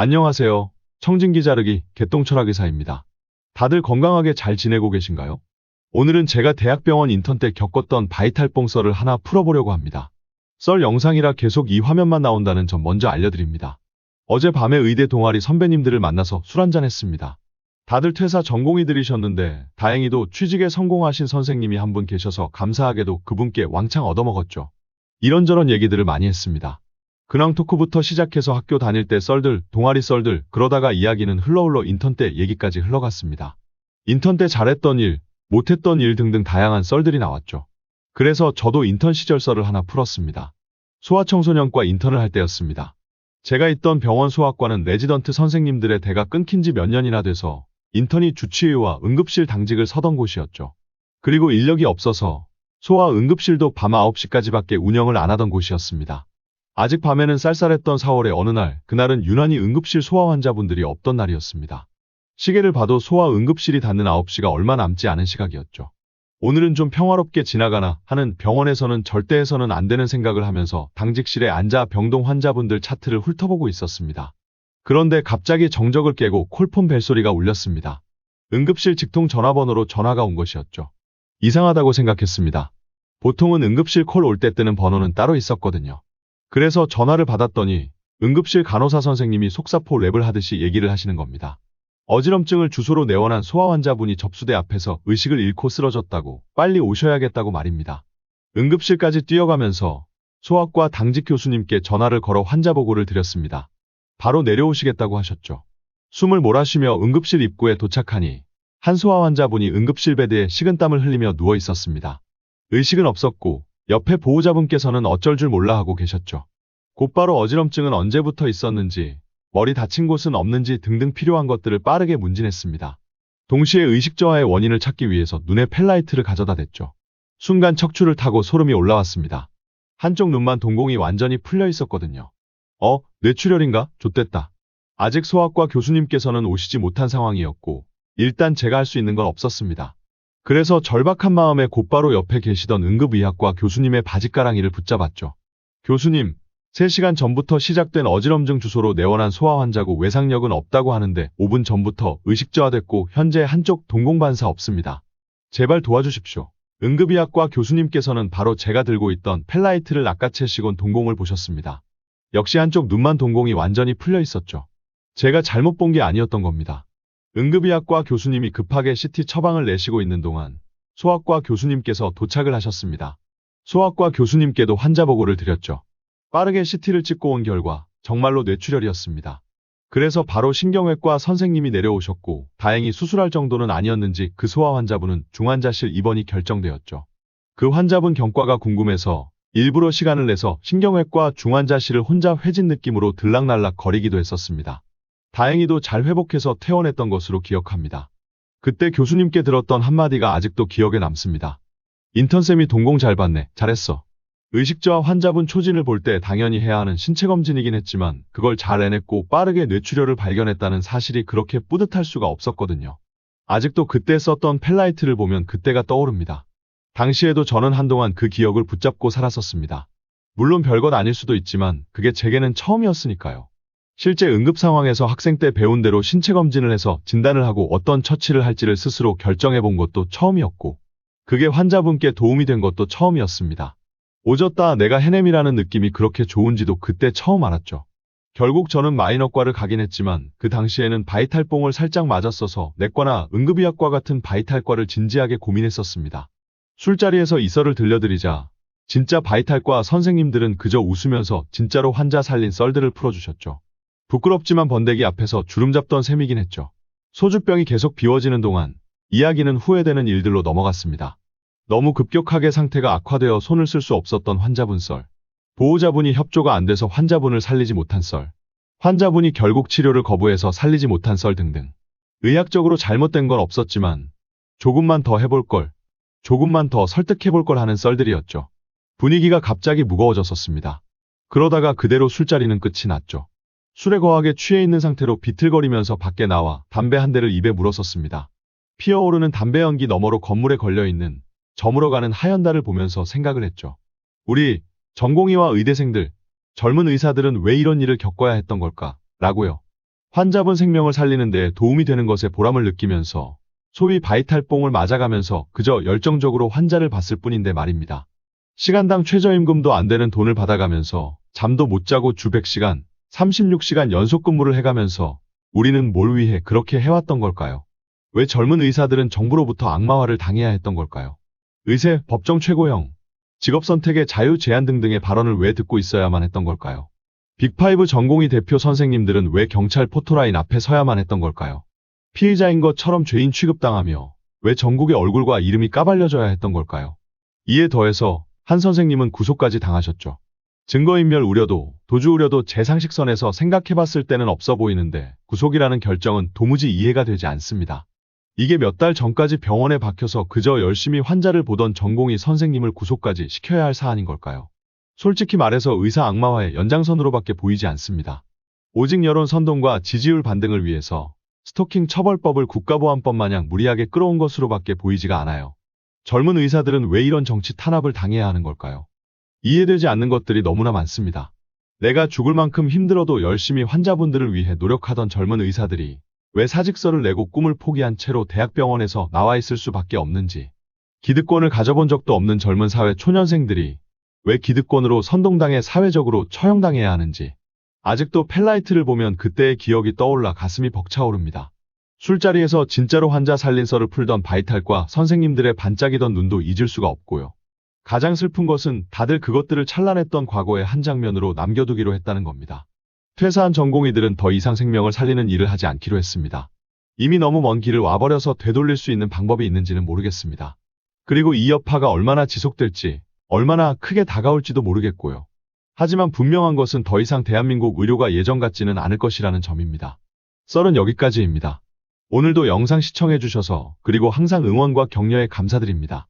안녕하세요. 청진기 자르기 개똥철학 의사입니다. 다들 건강하게 잘 지내고 계신가요? 오늘은 제가 대학병원 인턴 때 겪었던 바이탈뽕 썰을 하나 풀어보려고 합니다. 썰 영상이라 계속 이 화면만 나온다는 점 먼저 알려드립니다. 어젯밤에 의대 동아리 선배님들을 만나서 술 한잔 했습니다. 다들 퇴사 전공의들이셨는데 다행히도 취직에 성공하신 선생님이 한 분 계셔서 감사하게도 그분께 왕창 얻어먹었죠. 이런저런 얘기들을 많이 했습니다. 근황 토크부터 시작해서 학교 다닐 때 썰들, 동아리 썰들, 그러다가 이야기는 흘러흘러 인턴 때 얘기까지 흘러갔습니다. 인턴 때 잘했던 일, 못했던 일 등등 다양한 썰들이 나왔죠. 그래서 저도 인턴 시절 썰을 하나 풀었습니다. 소아청소년과 인턴을 할 때였습니다. 제가 있던 병원 소아과는 레지던트 선생님들의 대가 끊긴 지 몇 년이나 돼서 인턴이 주치의와 응급실 당직을 서던 곳이었죠. 그리고 인력이 없어서 소아 응급실도 밤 9시까지밖에 운영을 안 하던 곳이었습니다. 아직 밤에는 쌀쌀했던 4월의 어느 날, 그날은 유난히 응급실 소아 환자분들이 없던 날이었습니다. 시계를 봐도 소아 응급실이 닫는 9시가 얼마 남지 않은 시각이었죠. 오늘은 좀 평화롭게 지나가나 하는 병원에서는 절대 해서는 안 되는 생각을 하면서 당직실에 앉아 병동 환자분들 차트를 훑어보고 있었습니다. 그런데 갑자기 정적을 깨고 콜폰 벨소리가 울렸습니다. 응급실 직통 전화번호로 전화가 온 것이었죠. 이상하다고 생각했습니다. 보통은 응급실 콜 올 때 뜨는 번호는 따로 있었거든요. 그래서 전화를 받았더니 응급실 간호사 선생님이 속사포 랩을 하듯이 얘기를 하시는 겁니다. 어지럼증을 주소로 내원한 소아 환자분이 접수대 앞에서 의식을 잃고 쓰러졌다고 빨리 오셔야겠다고 말입니다. 응급실까지 뛰어가면서 소아과 당직 교수님께 전화를 걸어 환자 보고를 드렸습니다. 바로 내려오시겠다고 하셨죠. 숨을 몰아쉬며 응급실 입구에 도착하니 한 소아 환자분이 응급실 베드에 식은땀을 흘리며 누워 있었습니다. 의식은 없었고 옆에 보호자분께서는 어쩔 줄 몰라 하고 계셨죠. 곧바로 어지럼증은 언제부터 있었는지, 머리 다친 곳은 없는지 등등 필요한 것들을 빠르게 문진했습니다. 동시에 의식 저하의 원인을 찾기 위해서 눈에 펠라이트를 가져다 댔죠. 순간 척추를 타고 소름이 올라왔습니다. 한쪽 눈만 동공이 완전히 풀려 있었거든요. 어, 뇌출혈인가? 좆됐다. 아직 소아과 교수님께서는 오시지 못한 상황이었고, 일단 제가 할 수 있는 건 없었습니다. 그래서 절박한 마음에 곧바로 옆에 계시던 응급의학과 교수님의 바지가랑이를 붙잡았죠. 교수님, 3시간 전부터 시작된 어지럼증 주소로 내원한 소아 환자고 외상력은 없다고 하는데 5분 전부터 의식 저하됐고 현재 한쪽 동공반사 없습니다. 제발 도와주십시오. 응급의학과 교수님께서는 바로 제가 들고 있던 펠라이트를 낚아채시곤 동공을 보셨습니다. 역시 한쪽 눈만 동공이 완전히 풀려 있었죠. 제가 잘못 본 게 아니었던 겁니다. 응급의학과 교수님이 급하게 CT 처방을 내시고 있는 동안 소아과 교수님께서 도착을 하셨습니다. 소아과 교수님께도 환자 보고를 드렸죠. 빠르게 CT를 찍고 온 결과 정말로 뇌출혈이었습니다. 그래서 바로 신경외과 선생님이 내려오셨고 다행히 수술할 정도는 아니었는지 그 소아 환자분은 중환자실 입원이 결정되었죠. 그 환자분 경과가 궁금해서 일부러 시간을 내서 신경외과 중환자실을 혼자 회진 느낌으로 들락날락 거리기도 했었습니다. 다행히도 잘 회복해서 퇴원했던 것으로 기억합니다. 그때 교수님께 들었던 한마디가 아직도 기억에 남습니다. 인턴쌤이 동공 잘 봤네. 잘했어. 의식저하 환자분 초진을 볼 때 당연히 해야 하는 신체 검진이긴 했지만 그걸 잘 해냈고 빠르게 뇌출혈을 발견했다는 사실이 그렇게 뿌듯할 수가 없었거든요. 아직도 그때 썼던 펠라이트를 보면 그때가 떠오릅니다. 당시에도 저는 한동안 그 기억을 붙잡고 살았었습니다. 물론 별것 아닐 수도 있지만 그게 제게는 처음이었으니까요. 실제 응급 상황에서 학생 때 배운 대로 신체 검진을 해서 진단을 하고 어떤 처치를 할지를 스스로 결정해 본 것도 처음이었고, 그게 환자분께 도움이 된 것도 처음이었습니다. 오졌다 내가 해냄이라는 느낌이 그렇게 좋은지도 그때 처음 알았죠. 결국 저는 마이너과를 가긴 했지만 그 당시에는 바이탈뽕을 살짝 맞았어서 내과나 응급의학과 같은 바이탈과를 진지하게 고민했었습니다. 술자리에서 이 썰을 들려드리자 진짜 바이탈과 선생님들은 그저 웃으면서 진짜로 환자 살린 썰들을 풀어주셨죠. 부끄럽지만 번데기 앞에서 주름 잡던 셈이긴 했죠. 소주병이 계속 비워지는 동안 이야기는 후회되는 일들로 넘어갔습니다. 너무 급격하게 상태가 악화되어 손을 쓸 수 없었던 환자분 썰. 보호자분이 협조가 안 돼서 환자분을 살리지 못한 썰. 환자분이 결국 치료를 거부해서 살리지 못한 썰 등등. 의학적으로 잘못된 건 없었지만 조금만 더 해볼 걸, 조금만 더 설득해볼 걸 하는 썰들이었죠. 분위기가 갑자기 무거워졌었습니다. 그러다가 그대로 술자리는 끝이 났죠. 술에 거하게 취해 있는 상태로 비틀거리면서 밖에 나와 담배 한 대를 입에 물었었습니다. 피어오르는 담배 연기 너머로 건물에 걸려있는 저물어가는 하얀 달을 보면서 생각을 했죠. 우리 전공의와 의대생들, 젊은 의사들은 왜 이런 일을 겪어야 했던 걸까? 라고요. 환자분 생명을 살리는 데 도움이 되는 것에 보람을 느끼면서 소위 바이탈뽕을 맞아가면서 그저 열정적으로 환자를 봤을 뿐인데 말입니다. 시간당 최저임금도 안 되는 돈을 받아가면서 잠도 못 자고 주 100시간, 36시간 연속 근무를 해가면서 우리는 뭘 위해 그렇게 해왔던 걸까요? 왜 젊은 의사들은 정부로부터 악마화를 당해야 했던 걸까요? 의세, 법정 최고형, 직업 선택의 자유 제한 등등의 발언을 왜 듣고 있어야만 했던 걸까요? 빅파이브 전공의 대표 선생님들은 왜 경찰 포토라인 앞에 서야만 했던 걸까요? 피의자인 것처럼 죄인 취급당하며 왜 전국의 얼굴과 이름이 까발려져야 했던 걸까요? 이에 더해서 한 선생님은 구속까지 당하셨죠. 증거인멸 우려도 도주 우려도 제 상식선에서 생각해봤을 때는 없어 보이는데 구속이라는 결정은 도무지 이해가 되지 않습니다. 이게 몇 달 전까지 병원에 박혀서 그저 열심히 환자를 보던 전공의 선생님을 구속까지 시켜야 할 사안인 걸까요? 솔직히 말해서 의사 악마화의 연장선으로밖에 보이지 않습니다. 오직 여론 선동과 지지율 반등을 위해서 스토킹 처벌법을 국가보안법 마냥 무리하게 끌어온 것으로밖에 보이지가 않아요. 젊은 의사들은 왜 이런 정치 탄압을 당해야 하는 걸까요? 이해되지 않는 것들이 너무나 많습니다. 내가 죽을 만큼 힘들어도 열심히 환자분들을 위해 노력하던 젊은 의사들이 왜 사직서를 내고 꿈을 포기한 채로 대학병원에서 나와 있을 수밖에 없는지, 기득권을 가져본 적도 없는 젊은 사회 초년생들이 왜 기득권으로 선동당해 사회적으로 처형당해야 하는지, 아직도 펠라이트를 보면 그때의 기억이 떠올라 가슴이 벅차오릅니다. 술자리에서 진짜로 환자 살린 썰을 풀던 바이탈과 선생님들의 반짝이던 눈도 잊을 수가 없고요. 가장 슬픈 것은 다들 그것들을 찬란했던 과거의 한 장면으로 남겨두기로 했다는 겁니다. 퇴사한 전공의들은 더 이상 생명을 살리는 일을 하지 않기로 했습니다. 이미 너무 먼 길을 와버려서 되돌릴 수 있는 방법이 있는지는 모르겠습니다. 그리고 이 여파가 얼마나 지속될지, 얼마나 크게 다가올지도 모르겠고요. 하지만 분명한 것은 더 이상 대한민국 의료가 예전 같지는 않을 것이라는 점입니다. 썰은 여기까지입니다. 오늘도 영상 시청해주셔서 그리고 항상 응원과 격려에 감사드립니다.